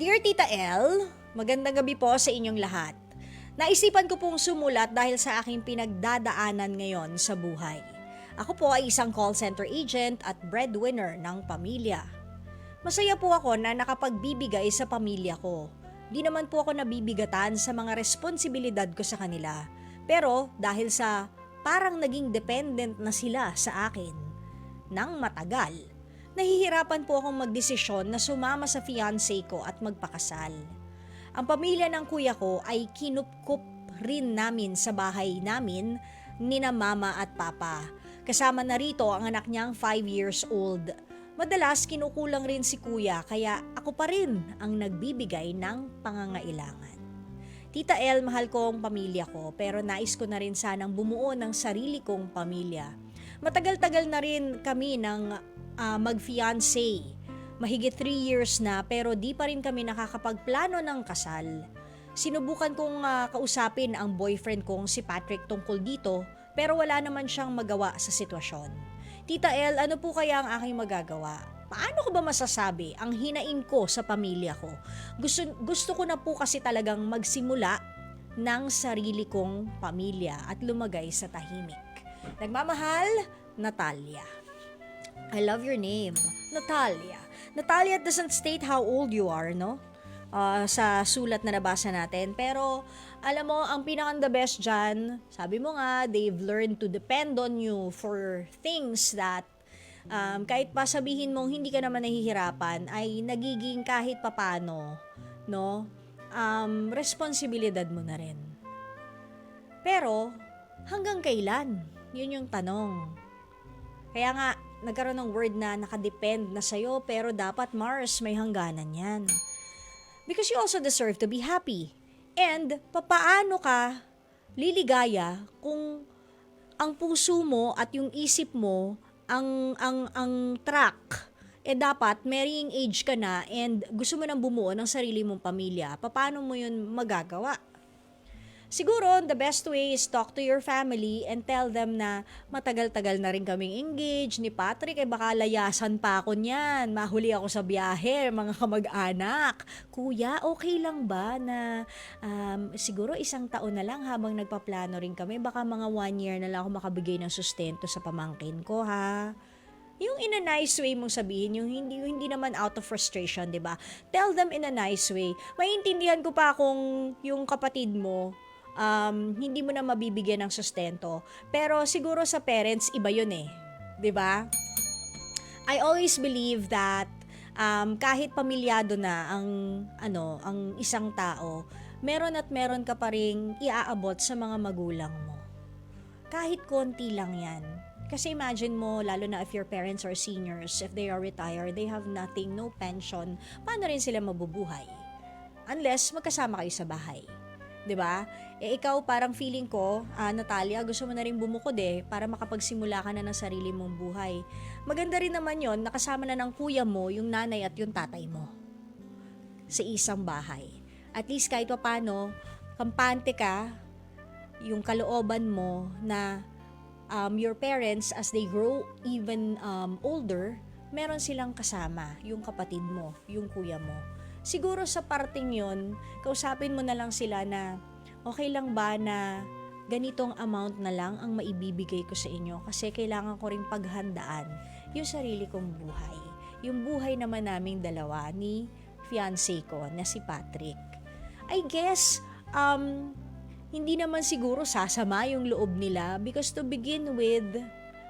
Dear Tita L, magandang gabi po sa inyong lahat. Naisipan ko pong sumulat dahil sa aking pinagdadaanan ngayon sa buhay. Ako po ay isang call center agent at breadwinner ng pamilya. Masaya po ako na nakapagbibigay sa pamilya ko. Di naman po ako nabibigatan sa mga responsibilidad ko sa kanila. Pero dahil sa parang naging dependent na sila sa akin nang matagal, nahihirapan po akong magdesisyon na sumama sa fiancé ko at magpakasal. Ang pamilya ng kuya ko ay kinupkup rin namin sa bahay namin ni na mama at papa. Kasama na rito ang anak niyang 5 years old. Madalas kinukulang rin si kuya kaya ako pa rin ang nagbibigay ng pangangailangan. Tita El, mahal ko ang pamilya ko pero nais ko na rin sanang bumuo ng sarili kong pamilya. Matagal-tagal na rin kami ng ah, mag-fiancé. Mahigit 3 years na pero di pa rin kami nakakapagplano ng kasal. Sinubukan kong ah, kausapin ang boyfriend kong si Patrick tungkol dito pero wala naman siyang magawa sa sitwasyon. Tita El, ano po kaya ang aking magagawa? Paano ko ba masasabi ang hinain ko sa pamilya ko? Gusto, gusto ko na po kasi talagang magsimula ng sarili kong pamilya at lumagay sa tahimik. Nagmamahal, Natalia. I love your name, Natalia. Natalia doesn't state how old you are, no? Ah, sa sulat na nabasa natin. Pero, alam mo, ang pinakang the best dyan, sabi mo nga, they've learned to depend on you for things that um, kahit pa sabihin mong hindi ka naman nahihirapan, ay nagiging kahit papano, no? Um, responsibilidad mo na rin. Pero, hanggang kailan? Yun yung tanong. Kaya nga, nagkaroon ng word na nakadepend na sa'yo, pero dapat Mars, may hangganan yan. Because you also deserve to be happy. And, papaano ka liligaya kung ang puso mo at yung isip mo ang ang ang track eh dapat marrying age ka na and gusto mo nang bumuo ng sarili mong pamilya. Paano mo yun magagawa? Siguro, the best way is talk to your family and tell them na matagal-tagal na rin kaming engaged ni Patrick. Eh baka layasan pa ako niyan. Mahuli ako sa biyahe, mga kamag-anak. Kuya, okay lang ba na um, siguro isang taon na lang habang nagpaplano rin kami. Baka mga one year na lang ako makabigay ng sustento sa pamangkin ko, ha? Yung in a nice way mong sabihin, yung hindi, yung hindi naman out of frustration, di ba? Tell them in a nice way. Maintindihan ko pa kung yung kapatid mo, um, hindi mo na mabibigyan ng sustento. Pero siguro sa parents, iba yun eh. ba? I always believe that um, kahit pamilyado na ang ano ang isang tao, meron at meron ka pa ring iaabot sa mga magulang mo. Kahit konti lang yan. Kasi imagine mo, lalo na if your parents are seniors, if they are retired, they have nothing, no pension, paano rin sila mabubuhay? Unless magkasama kayo sa bahay. 'Di ba? Eh ikaw parang feeling ko, ah, Natalia, gusto mo na rin bumukod eh para makapagsimula ka na ng sarili mong buhay. Maganda rin naman 'yon, nakasama na ng kuya mo, yung nanay at yung tatay mo sa isang bahay. At least kahit paano, kampante ka yung kalooban mo na um, your parents as they grow even um, older, meron silang kasama, yung kapatid mo, yung kuya mo siguro sa parting yon kausapin mo na lang sila na okay lang ba na ganitong amount na lang ang maibibigay ko sa inyo kasi kailangan ko ring paghandaan yung sarili kong buhay. Yung buhay naman naming dalawa ni fiancé ko na si Patrick. I guess, um, hindi naman siguro sasama yung loob nila because to begin with,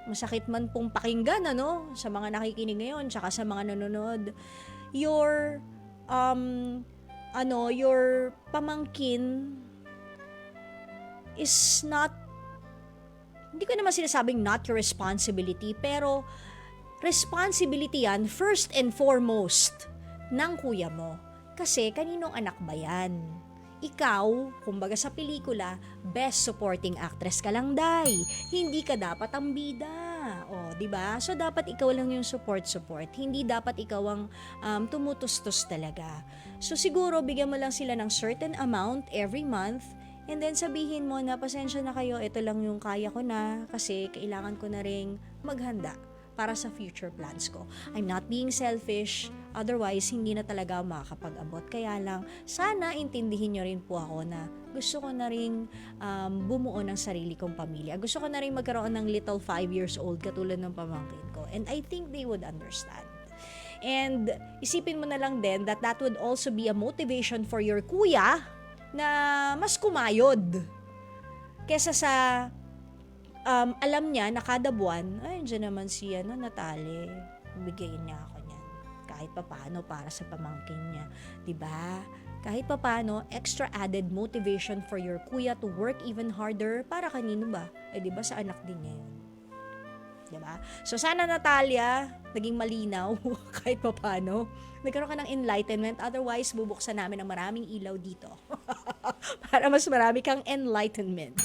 masakit man pong pakinggan ano, sa mga nakikinig ngayon tsaka sa mga nanonood, your um, ano, your pamangkin is not, hindi ko naman sinasabing not your responsibility, pero responsibility yan first and foremost ng kuya mo. Kasi kaninong anak ba yan? Ikaw, kumbaga sa pelikula, best supporting actress ka lang, day. Hindi ka dapat ang bida. O, di ba? So, dapat ikaw lang yung support-support. Hindi dapat ikaw ang um, tumutustos talaga. So, siguro, bigyan mo lang sila ng certain amount every month and then sabihin mo na, pasensya na kayo, ito lang yung kaya ko na kasi kailangan ko na ring maghanda para sa future plans ko. I'm not being selfish, otherwise hindi na talaga makakapag-abot. Kaya lang, sana intindihin nyo rin po ako na gusto ko na rin um, bumuo ng sarili kong pamilya. Gusto ko na rin magkaroon ng little 5 years old katulad ng pamangkin ko. And I think they would understand. And isipin mo na lang din that that would also be a motivation for your kuya na mas kumayod. Kesa sa um, alam niya na kada buwan, ay, dyan naman si ano, Natali. Bigyan niya ako niyan. Kahit papano para sa pamangkin niya. ba? Kahit papano, extra added motivation for your kuya to work even harder para kanino ba? Eh, 'di ba sa anak din niya yun. ba? So sana Natalia, naging malinaw kahit papano. Nagkaroon ka ng enlightenment, otherwise bubuksan namin ng maraming ilaw dito. para mas marami kang enlightenment.